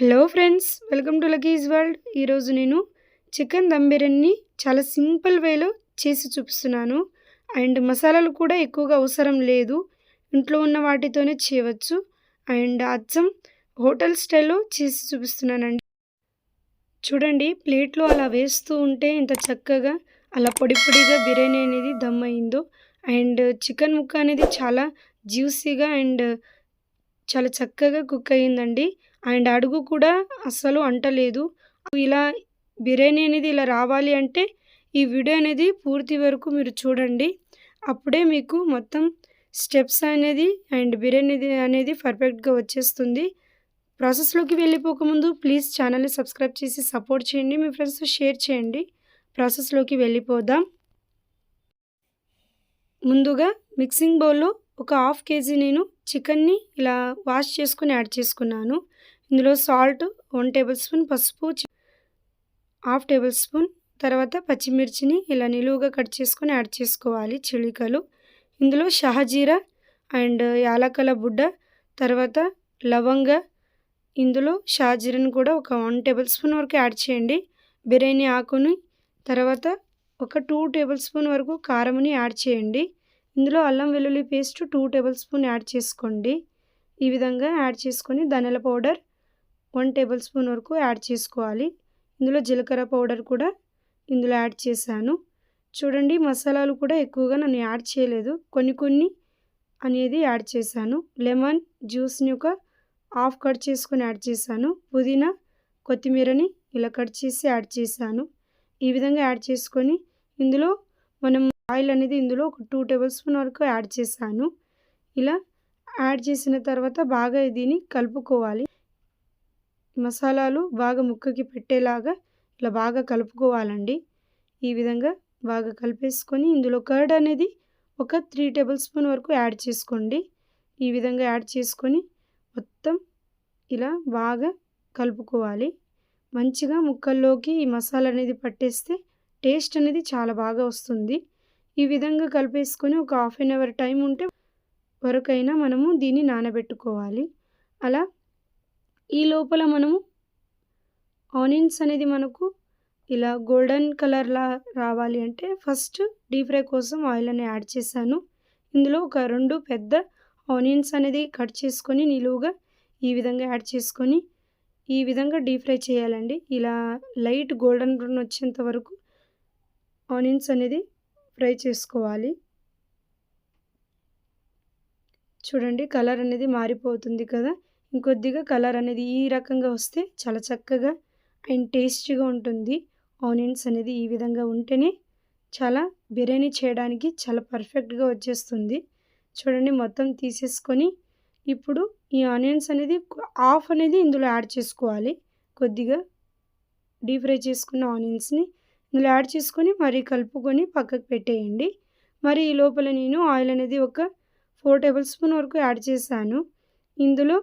Hello friends welcome to Lucky's world. ఈరోజు నేను chicken dum biryani చాలా సింపుల్ వేలో చేసి చూపిస్తున్నాను. అండ్ మసాలాలు కూడా ఎక్కువగా అవసరం లేదు. ఇంట్లో ఉన్న వాటితోనే చేయవచ్చు. అండ్ అచ్చం హోటల్ స్టైల్లో చేసి చూపిస్తున్నానండి. చూడండి ప్లేట్లో అలా వేస్తూ ఉంటే ఇంత చక్కగా అలా పొడి పొడిగా బిర్యానీ అనేది దమ్ అయిందో. అండ్ చికెన్ ముక్క అనేది చాలా జ్యూసీగా అండ్ చాలా చక్కగా కుక్ అయ్యిందండి. అండ్ అడుగు కూడా అస్సలు అంటలేదు. ఇలా బిర్యానీ అనేది ఇలా రావాలి అంటే ఈ వీడియో అనేది పూర్తి వరకు మీరు చూడండి. అప్పుడే మీకు మొత్తం స్టెప్స్ అనేది అండ్ బిర్యానీ అనేది పర్ఫెక్ట్గా వచ్చేస్తుంది. ప్రాసెస్లోకి వెళ్ళిపోకముందు ప్లీజ్ ఛానల్ని సబ్స్క్రైబ్ చేసి సపోర్ట్ చేయండి. మీ ఫ్రెండ్స్తో షేర్ చేయండి. ప్రాసెస్లోకి వెళ్ళిపోదాం. ముందుగా మిక్సింగ్ బౌల్లో ఒక హాఫ్ కేజీ నేను చికెన్ని ఇలా వాష్ చేసుకుని యాడ్ చేసుకున్నాను. ఇందులో సాల్ట్ వన్ టేబుల్ స్పూన్ పసుపు హాఫ్ టేబుల్ స్పూన్ తర్వాత పచ్చిమిర్చిని ఇలా నిలువుగా కట్ చేసుకొని యాడ్ చేసుకోవాలి చిలికలు. ఇందులో షహజీరా అండ్ యాలకల బుడ్డ తర్వాత లవంగ. ఇందులో షాజీరాని కూడా ఒక వన్ టేబుల్ స్పూన్ వరకు యాడ్ చేయండి. బిర్యానీ ఆకుని తర్వాత ఒక టూ టేబుల్ స్పూన్ వరకు కారంని యాడ్ చేయండి. ఇందులో అల్లం వెల్లుల్లి paste two tablespoon add చేసుకోండి. ఈ విధంగా యాడ్ చేసుకొని ధనియాల పౌడర్ వన్ టేబుల్ స్పూన్ వరకు యాడ్ చేసుకోవాలి. ఇందులో జీలకర్ర పౌడర్ కూడా ఇందులో యాడ్ చేశాను. చూడండి మసాలాలు కూడా ఎక్కువగా నన్ను యాడ్ చేయలేదు. కొన్ని కొన్ని అనేది యాడ్ చేశాను. లెమన్ జ్యూస్ని ఒక హాఫ్ కట్ చేసుకొని యాడ్ చేశాను. పుదీనా కొత్తిమీరని ఇలా కట్ చేసి యాడ్ చేశాను. ఈ విధంగా యాడ్ చేసుకొని ఇందులో మనం ఆయిల్ అనేది ఇందులో ఒక టూ టేబుల్ స్పూన్ వరకు యాడ్ చేశాను. ఇలా యాడ్ చేసిన తర్వాత బాగా దీన్ని కలుపుకోవాలి. మసాలాలు బాగా ముక్కకి పెట్టేలాగా ఇలా బాగా కలుపుకోవాలండి. ఈ విధంగా బాగా కలిపేసుకొని ఇందులో కర్డ్ అనేది ఒక త్రీ టేబుల్ స్పూన్ వరకు యాడ్ చేసుకోండి. ఈ విధంగా యాడ్ చేసుకొని మొత్తం ఇలా బాగా కలుపుకోవాలి. మంచిగా ముక్కల్లోకి ఈ మసాలా అనేది పట్టేస్తే టేస్ట్ అనేది చాలా బాగా వస్తుంది. ఈ విధంగా కలిపేసుకొని ఒక హాఫ్ అన్ అవర్ టైం ఉంటే వరకైనా మనము దీన్ని నానబెట్టుకోవాలి. అలా ఈ లోపల మనము ఆనియన్స్ అనేది మనకు ఇలా గోల్డెన్ కలర్లా రావాలి అంటే ఫస్ట్ డీప్ ఫ్రై కోసం ఆయిల్ అని యాడ్ చేశాను. ఇందులో ఒక రెండు పెద్ద ఆనియన్స్ అనేది కట్ చేసుకొని నిలువుగా ఈ విధంగా యాడ్ చేసుకొని ఈ విధంగా డీప్ ఫ్రై చేయాలండి. ఇలా లైట్ గోల్డెన్ బ్రౌన్ వచ్చేంత వరకు ఆనియన్స్ అనేది ఫ్రై చేసుకోవాలి. చూడండి కలర్ అనేది మారిపోతుంది కదా. ఇంకొద్దిగా కలర్ అనేది ఈ రకంగా వస్తే చాలా చక్కగా అండ్ టేస్టీగా ఉంటుంది. ఆనియన్స్ అనేది ఈ విధంగా ఉంటేనే చాలా బిర్యానీ చేయడానికి చాలా పర్ఫెక్ట్గా వచ్చేస్తుంది. చూడండి మొత్తం తీసేసుకొని ఇప్పుడు ఈ ఆనియన్స్ అనేది ఆఫ్ అనేది ఇందులో యాడ్ చేసుకోవాలి. కొద్దిగా డీప్ ఫ్రై చేసుకున్న ఆనియన్స్ని ఇందులో యాడ్ చేసుకొని మరీ కలుపుకొని పక్కకు పెట్టేయండి. మరి ఈ లోపల నేను ఆయిల్ అనేది ఒక ఫోర్ టేబుల్ స్పూన్ వరకు యాడ్ చేశాను. ఇందులో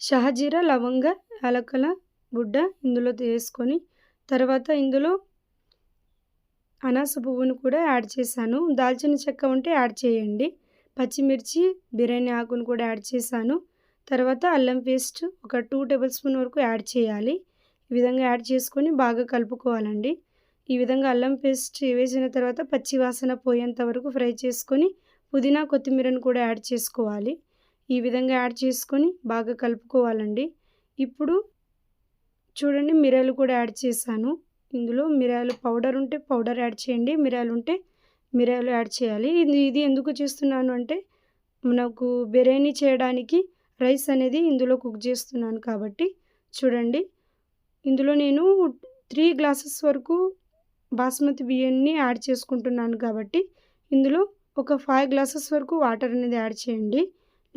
షహజీరా లవంగ యాలకల బుడ్డ ఇందులో వేసుకొని తర్వాత ఇందులో అనాస పువ్వును కూడా యాడ్ చేశాను. దాల్చిన చెక్క ఉంటే యాడ్ చేయండి. పచ్చిమిర్చి బిర్యానీ ఆకును కూడా యాడ్ చేశాను. తర్వాత అల్లం పేస్ట్ ఒక టూ టేబుల్ స్పూన్ వరకు యాడ్ చేయాలి. ఈ విధంగా యాడ్ చేసుకొని బాగా కలుపుకోవాలండి. ఈ విధంగా అల్లం పేస్ట్ వేసిన తర్వాత పచ్చి వాసన పోయేంత వరకు ఫ్రై చేసుకొని పుదీనా కొత్తిమీరను కూడా యాడ్ చేసుకోవాలి. ఈ విధంగా యాడ్ చేసుకొని బాగా కలుపుకోవాలండి. ఇప్పుడు చూడండి మిరియాలు కూడా యాడ్ చేశాను. ఇందులో మిరియాలు పౌడర్ ఉంటే పౌడర్ యాడ్ చేయండి మిరియాలు ఉంటే మిరియాలు యాడ్ చేయాలి. ఇది ఇది ఎందుకు చేస్తున్నాను అంటే మనకు బిర్యానీ చేయడానికి రైస్ అనేది ఇందులో కుక్ చేస్తున్నాను కాబట్టి చూడండి. ఇందులో నేను త్రీ గ్లాసెస్ వరకు బాస్మతి బియ్యాన్ని యాడ్ చేసుకుంటున్నాను కాబట్టి ఇందులో ఒక ఫైవ్ గ్లాసెస్ వరకు వాటర్ అనేది యాడ్ చేయండి.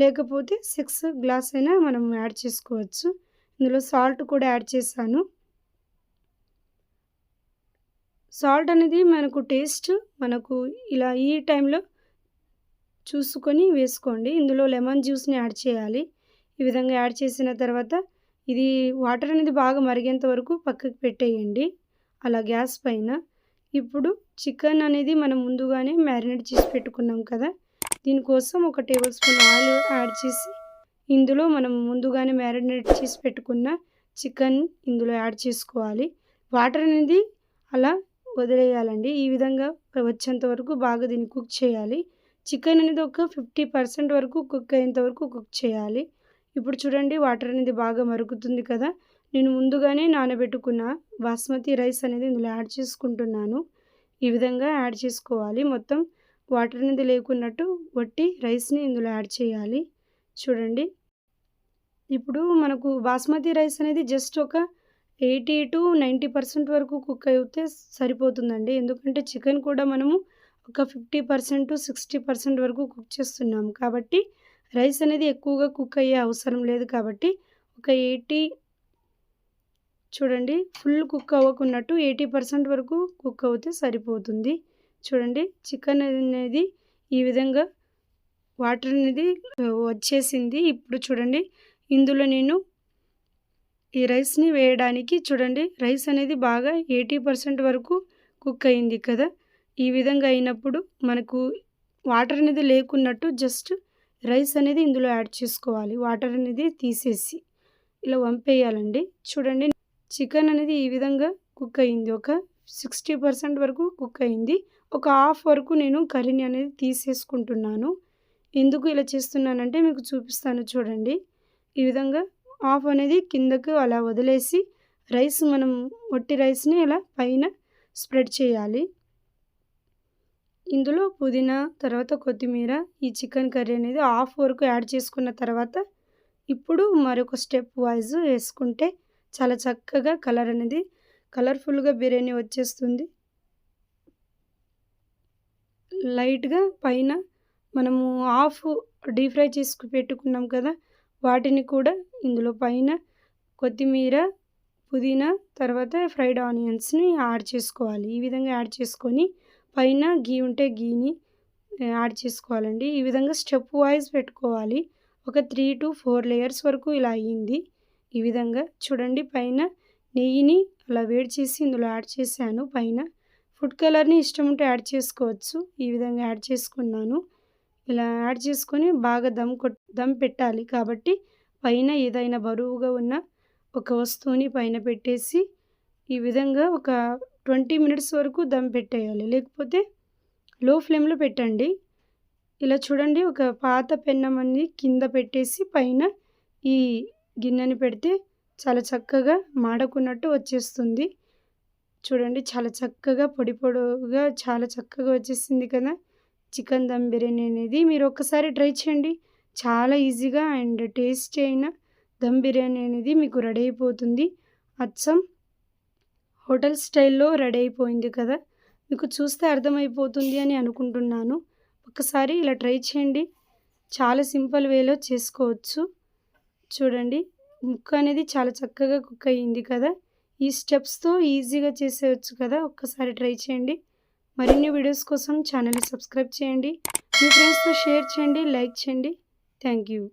లేకపోతే సిక్స్ గ్లాస్ అయినా మనం యాడ్ చేసుకోవచ్చు. ఇందులో సాల్ట్ కూడా యాడ్ చేశాను. సాల్ట్ అనేది మనకు టేస్ట్ మనకు ఇలా ఈ టైంలో చూసుకొని వేసుకోండి. ఇందులో లెమన్ జ్యూస్ని యాడ్ చేయాలి. ఈ విధంగా యాడ్ చేసిన తర్వాత ఇది వాటర్ అనేది బాగా మరిగేంత వరకు పక్కకు పెట్టేయండి. అలా గ్యాస్ పైన. ఇప్పుడు చికెన్ అనేది మనం ముందుగానే మ్యారినేట్ చేసి పెట్టుకున్నాం కదా. దీనికోసం ఒక టేబుల్ స్పూన్ ఆయిల్ యాడ్ చేసి ఇందులో మనం ముందుగానే మ్యారినేట్ చేసి పెట్టుకున్న చికెన్ ఇందులో యాడ్ చేసుకోవాలి. వాటర్ అనేది అలా వదిలేయాలండి. ఈ విధంగా వచ్చేంత వరకు బాగా దీన్ని కుక్ చేయాలి. చికెన్ అనేది ఒక ఫిఫ్టీ పర్సెంట్ వరకు కుక్ అయ్యేంత వరకు కుక్ చేయాలి. ఇప్పుడు చూడండి వాటర్ అనేది బాగా మరుగుతుంది కదా. నేను ముందుగానే నానబెట్టుకున్న బాస్మతి రైస్ అనేది ఇందులో యాడ్ చేసుకుంటున్నాను. ఈ విధంగా యాడ్ చేసుకోవాలి. మొత్తం వాటర్ అనేది లేకున్నట్టు వట్టి రైస్ని ఇందులో యాడ్ చేయాలి. చూడండి. ఇప్పుడు మనకు బాస్మతి రైస్ అనేది జస్ట్ ఒక ఎయిటీ టు నైంటీ పర్సెంట్ వరకు కుక్ అయితే సరిపోతుందండి. ఎందుకంటే చికెన్ కూడా మనము ఒక ఫిఫ్టీ పర్సెంట్ సిక్స్టీ పర్సెంట్ వరకు కుక్ చేస్తున్నాం. కాబట్టి రైస్ అనేది ఎక్కువగా కుక్ అయ్యే అవసరం లేదు కాబట్టి ఒక ఎయిటీ చూడండి. ఫుల్ కుక్ అవ్వకున్నట్టు ఎయిటీ పర్సెంట్ వరకు కుక్ అవుతే సరిపోతుంది. చూడండి చికెన్ అనేది ఈ విధంగా వాటర్ అనేది వచ్చేసింది. ఇప్పుడు చూడండి ఇందులో నేను ఈ రైస్ని వేయడానికి చూడండి రైస్ అనేది బాగా ఎయిటీ పర్సెంట్ వరకు కుక్ అయింది కదా. ఈ విధంగా అయినప్పుడు మనకు వాటర్ అనేది లేకున్నట్టు జస్ట్ రైస్ అనేది ఇందులో యాడ్ చేసుకోవాలి. వాటర్ అనేది తీసేసి ఇలా వంపేయాలండి. చూడండి చికెన్ అనేది ఈ విధంగా కుక్ అయింది. ఒక సిక్స్టీ పర్సెంట్ వరకు కుక్ అయింది. ఒక హాఫ్ వరకు నేను కర్రీని అనేది తీసేసుకుంటున్నాను. ఎందుకు ఇలా చేస్తున్నానంటే మీకు చూపిస్తాను చూడండి. ఈ విధంగా హాఫ్ అనేది కిందకు అలా వదిలేసి రైస్ మనం వట్టి రైస్ని ఇలా పైన స్ప్రెడ్ చేయాలి. ఇందులో పుదీనా తర్వాత కొత్తిమీర ఈ చికెన్ కర్రీ అనేది హాఫ్ వరకు యాడ్ చేసుకున్న తర్వాత ఇప్పుడు మరొక స్టెప్ వైజ్ వేసుకుంటే చాలా చక్కగా కలర్ అనేది కలర్ఫుల్గా బిర్యానీ వచ్చేస్తుంది. లైట్గా పైన మనము ఆఫ్ డీప్ ఫ్రై చేసుకు పెట్టుకున్నాం కదా వాటిని కూడా ఇందులో పైన కొత్తిమీర పుదీనా తర్వాత ఫ్రైడ్ ఆనియన్స్ని యాడ్ చేసుకోవాలి. ఈ విధంగా యాడ్ చేసుకొని పైన గీ ఉంటే గీని యాడ్ చేసుకోవాలండి. ఈ విధంగా స్టెప్ వైజ్ పెట్టుకోవాలి. ఒక త్రీ టు ఫోర్ లేయర్స్ వరకు ఇలా అయ్యింది. ఈ విధంగా చూడండి పైన నెయ్యిని అలా వేడి చేసి ఇందులో యాడ్ చేశాను. పైన ఫుడ్ కలర్ని ఇష్టం ఉంటే యాడ్ చేసుకోవచ్చు. ఈ విధంగా యాడ్ చేసుకున్నాను. ఇలా యాడ్ చేసుకొని బాగా దమ్ కొట్ దమ్ పెట్టాలి కాబట్టి పైన ఏదైనా బరువుగా ఉన్న ఒక వస్తువుని పైన పెట్టేసి ఈ విధంగా ఒక ట్వంటీ మినిట్స్ వరకు దమ్ పెట్టేయాలి. లేకపోతే లో ఫ్లేమ్లో పెట్టండి. ఇలా చూడండి ఒక పాత పెన్నం అన్ని కింద పెట్టేసి పైన ఈ గిన్నెని పెడితే చాలా చక్కగా మాడకున్నట్టు వచ్చేస్తుంది. చూడండి చాలా చక్కగా పొడి పొడుగా చాలా చక్కగా వచ్చేసింది కదా. చికెన్ దమ్ బిర్యానీ అనేది మీరు ఒక్కసారి ట్రై చేయండి. చాలా ఈజీగా అండ్ టేస్టీ అయిన దమ్ బిర్యానీ అనేది మీకు రెడీ అయిపోతుంది. అచ్చం హోటల్ స్టైల్లో రెడీ అయిపోయింది కదా. మీకు చూస్తే అర్థమైపోతుంది అని అనుకుంటున్నాను. ఒకసారి ఇలా ట్రై చేయండి. చాలా సింపుల్ వేలో చేసుకోవచ్చు. చూడండి ముక్క అనేది చాలా చక్కగా కుక్ అయ్యింది కదా. ఈ స్టెప్స్తో ఈజీగా చేసేయచ్చు కదా. ఒక్కసారి ట్రై చేయండి. మరిన్ని వీడియోస్ కోసం ఛానల్ని సబ్స్క్రైబ్ చేయండి. మీ ఫ్రెండ్స్తో షేర్ చేయండి లైక్ చేయండి. Thank you.